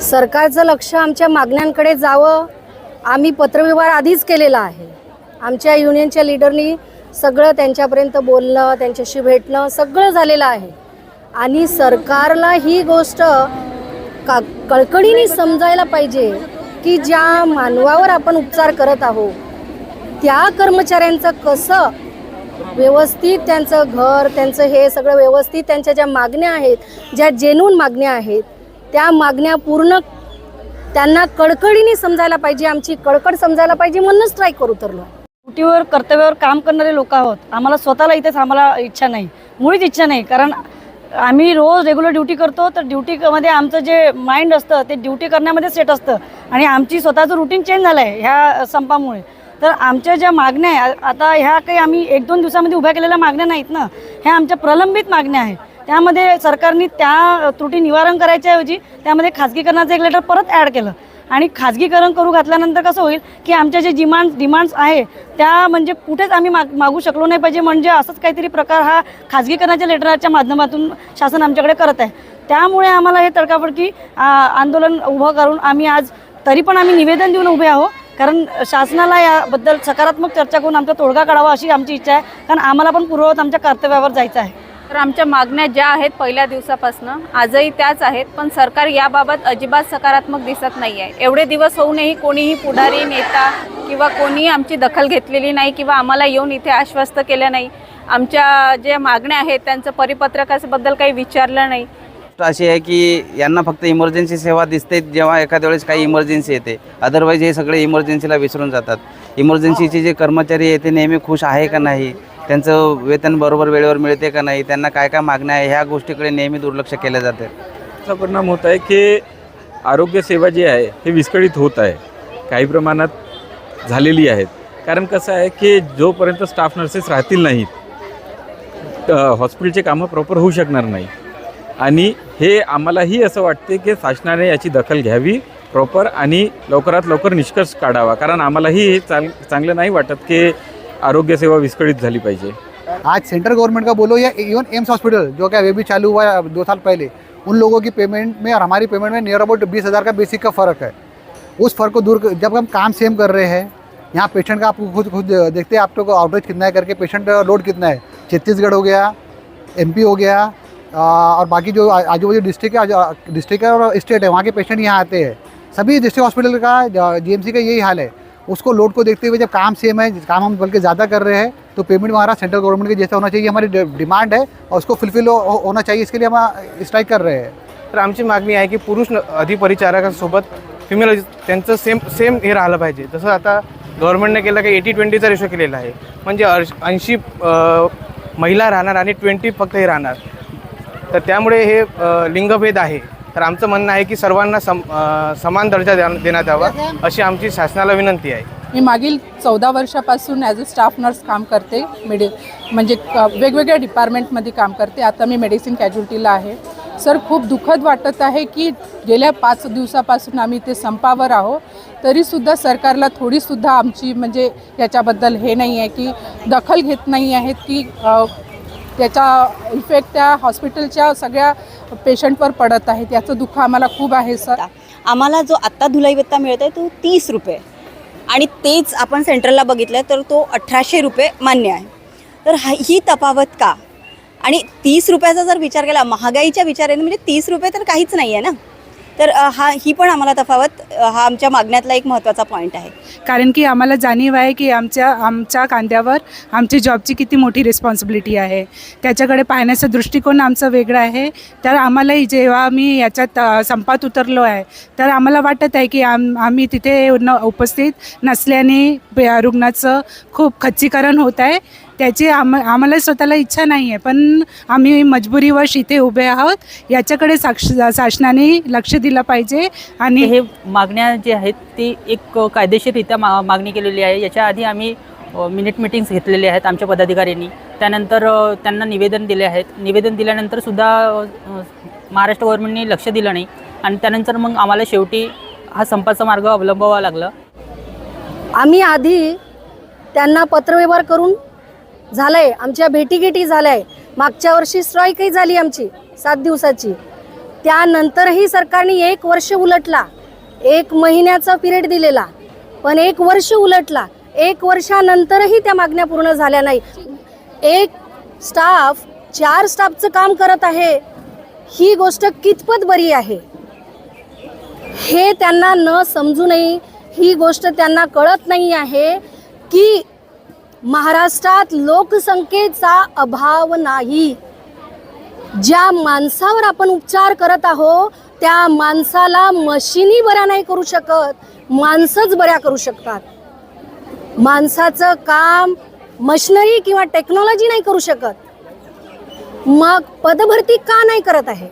सरकारचं लक्ष आमच्या मागण्यांकडे जावं. आम्ही पत्रव्यवहार आधीच केलेला आहे. आमच्या युनियनच्या लिडरनी सगळं त्यांच्यापर्यंत बोलणं त्यांच्याशी भेटणं सगळं झालेलं आहे. आणि सरकारला ही गोष्ट का कळकळीने समजायला पाहिजे की ज्या मानवावर आपण उपचार करत आहोत त्या कर्मचाऱ्यांचं कसं व्यवस्थित त्यांचं घर त्यांचं हे सगळं व्यवस्थित त्यांच्या ज्या मागण्या आहेत ज्या जेनून मागण्या आहेत त्या मागण्या पूर्ण त्यांना कडकडीने समजायला पाहिजे आमची कडकड समजायला पाहिजे म्हणून स्ट्राईक करू उतरलो ड्युटीवर कर्तव्यावर काम करणारे लोक आहोत. आम्हाला स्वतःला इथेच आम्हाला इच्छा नाही. मुळीच इच्छा नाही कारण आम्ही रोज रेग्युलर ड्युटी करतो तर ड्युटीमध्ये आमचं जे माइंड असतं ते ड्युटी करण्यामध्ये सेट असतं. आणि आमची स्वतःचं रुटीन चेंज झालं आहे ह्या संपामुळे. तर आमच्या ज्या मागण्या आहे आता ह्या काही आम्ही एक दोन दिवसामध्ये उभ्या केलेल्या मागण्या नाहीत ना ह्या आमच्या प्रलंबित मागण्या आहेत. त्यामध्ये सरकारने त्या त्रुटी निवारण करायच्याऐवजी त्यामध्ये खाजगीकरणाचं एक लेटर परत ॲड केलं. आणि खाजगीकरण करू घातल्यानंतर कसं होईल की आमच्या जे डिमांड डिमांड्स आहे त्या म्हणजे कुठेच आम्ही माग मागू शकलो नाही पाहिजे. म्हणजे असंच काहीतरी प्रकार हा खाजगीकरणाच्या लेटरच्या माध्यमातून शासन आमच्याकडे करत आहे. त्यामुळे आम्हाला हे तडकाफडकी आंदोलन उभं करून आम्ही आज तरी पण आम्ही निवेदन देऊन उभे आहोत. कारण शासनाला याबद्दल सकारात्मक चर्चा करून आमचा तोडगा काढावा अशी आमची इच्छा आहे. कारण आम्हाला पण पूर्ववत आमच्या कर्तव्यावर जायचं आहे. तर आमच्या मागण्या ज्या आहेत पहिल्या दिवसापासून आजही त्याच आहेत पण सरकार याबाबत अजिबात सकारात्मक दिसत नाही आहे एवढे दिवस होऊनही कोणीही पुढारी नेता किंवा कोणीही आमची दखल घेतलेली नाही किंवा आम्हाला येऊन इथे आश्वस्त केलं नाही. आमच्या ज्या मागण्या आहेत त्यांचं परिपत्रकाबद्दल काही विचारलं नाही. अशी आहे की यांना फक्त इमर्जन्सी सेवा दिसते जेव्हा एखाद्या वेळेस काही इमर्जन्सी येते. अदरवाईज हे सगळे इमर्जन्सीला विसरून जातात. इमर्जन्सीचे जे कर्मचारी आहे ते नेहमी खुश आहे का नाही? त्यांचं वेतन बरोबर वेळेवर मिळते का नाही त्यांना काय काय मागण्या आहे ह्या गोष्टीकडे नेहमी दुर्लक्ष केलं जाते. असा परिणाम होत आहे की आरोग्यसेवा जी आहे हे विस्कळीत होत आहे. काही प्रमाणात झालेली आहेत. कारण कसं आहे की जोपर्यंत स्टाफ नर्सेस राहतील नाहीत हॉस्पिटलचे कामं प्रॉपर होऊ शकणार नाही. आणि हे आम्हालाही असं वाटते की शासनाने याची दखल घ्यावी प्रॉपर आणि लवकरात लवकर निष्कर्ष काढावा. कारण आम्हालाही हे चांग चांगलं नाही वाटत की आरोग्यसेवा विस्कळीत झाली पाहिजे. आज सेंट्रल गवर्नमेंट का बोलो या इवन एम्स हॉस्पिटल, जो कि अभी भी चालू हुआ है, दो साल पहले, उन लोगों की पेमेंट में, और हमारी पेमेंट में नियर अबाउट बीस हज़ार का बेसिक का फ़र्क है। उस फ़र्क को दूर कर- जब हम काम सेम कर रहे हैं, यहाँ पेशेंट का आपको खुद खुद देखते हैं, आप लोग आउटरेज कितना है करके पेशेंट लोड कितना है। छत्तीसगढ़ हो गया एमपी हो गया और बाकी जो आजू बाजू डिस्ट्रिक्ट है डिस्ट्रिक्ट और स्टेट है, वहाँ के पेशेंट यहाँ आते हैं। सभी डिस्ट्रिक्ट हॉस्पिटल का जीएमसी का यही हाल है। उसको लोड को देखते हुए जब काम सेम है काम हम बल्कि ज़्यादा कर रहे हैं तो पेमेंट हमारा सेंट्रल गवर्नमेंट के जैसा होना चाहिए हमारी डिमांड है और उसको फुलफिल हो, हो, होना चाहिए इसके लिए हम स्ट्राइक कर रहे हैं। तर आमची मागणी आहे की पुरुष अधिपरिचारकांसोबत फिमेल त्यांचं सेम सेम हे राहिलं पाहिजे. जसं आता गव्हर्नमेंटने केलं की एटी ट्वेंटीचा रेशो केलेला आहे. म्हणजे ऐंशी महिला राहणार आणि ट्वेंटी फक्त हे राहणार. तर त्यामुळे हे लिंगभेद आहे. तर आमचं म्हणणं आहे की सर्वांना सम अ, समान दर्जा द्या देण्यात यावा अशी आमची शासनाला विनंती आहे. मी मागील चौदा वर्षापासून ॲज अ स्टाफ नर्स काम करते. मेडि म्हणजे वेगवेगळ्या डिपार्टमेंटमध्ये काम करते. आता मी मेडिसिन कॅज्युलिटीला आहे. सर खूप दुःखद वाटत आहे की गेल्या पाच दिवसापासून आम्ही ते संपावर आहो तरीसुद्धा सरकारला थोडीसुद्धा आमची म्हणजे याच्याबद्दल हे नाही आहे की दखल घेत नाही आहेत की अ, त्याचा इफेक्ट त्या हॉस्पिटलच्या सगळ्या पेशंटवर पडत आहेत याचं दुःख आम्हाला खूप आहे सर आम्हाला जो आत्ता धुलाई भत्ता मिळत आहे तो तीस रुपये. आणि तेच आपण सेंट्रलला बघितलं तर तो अठराशे रुपये मान्य आहे. तर हा ही तफावत का? आणि तीस रुपयाचा जर विचार केला महागाईच्या विचाराने म्हणजे तीस रुपये तर काहीच नाही आहे ना? तर हा ही पण आम्हाला तफावत हा आमच्या मागण्यातला एक महत्त्वाचा पॉईंट आहे. कारण की आम्हाला जाणीव आहे की आमच्या आमच्या कांद्यावर आमची जॉबची किती मोठी रिस्पॉन्सिबिलिटी आहे. त्याच्याकडे पाहण्याचा दृष्टिकोन आमचा वेगळा आहे. तर आम्हालाही जेव्हा आम्ही याच्यात संपात उतरलो आहे तर आम्हाला वाटत आहे की आम आम्ही तिथे न उपस्थित नसल्याने रुग्णाचं खूप खच्चीकरण होत आहे. त्याची आम आम्हाला स्वतःला इच्छा नाही आहे पण आम्ही मजबुरीवश इथे उभे आहोत. याच्याकडे साक्ष शासनाने लक्ष दिलं पाहिजे आणि हे मागण्या जे आहेत ती एक कायदेशीररित्या मा मागणी केलेली आहे. याच्या आधी आम्ही मिनिट मिटिंग्स घेतलेले आहेत आमच्या पदाधिकाऱ्यांनी. त्यानंतर त्यांना निवेदन दिले आहेत. निवेदन दिल्यानंतर सुद्धा अ, महाराष्ट्र गव्हर्नमेंटने लक्ष दिलं नाही. आणि त्यानंतर मग आम्हाला शेवटी हा संपाचा मार्ग अवलंबावा लागला. आम्ही आधी त्यांना पत्रव्यवहार करून झालंय. आमच्या भेटीगेटी झाल्याय. आहे मागच्या वर्षी स्ट्राईकही झाली आमची सात दिवसाची. त्यानंतरही सरकारने एक वर्ष उलटला. एक महिन्याचा पिरियड दिलेला. पण एक वर्ष उलटला. एक वर्षानंतरही त्या मागण्या पूर्ण झाल्या नाही. एक स्टाफ चार स्टाफचं काम करत आहे. ही गोष्ट कितपत बरी आहे? हे त्यांना न समजूनही ही गोष्ट त्यांना कळत नाही आहे की महाराष्ट्रात लोकसंख्येचा अभाव नाही. ज्या माणसावर आपण उपचार करत आहोत त्या माणसाला मशिनी बऱ्या नाही करू शकत माणसंच बऱ्या करू शकतात. माणसाचं काम मशिनरी किंवा टेक्नॉलॉजी नाही करू शकत. मग पदभरती का नाही करत आहे?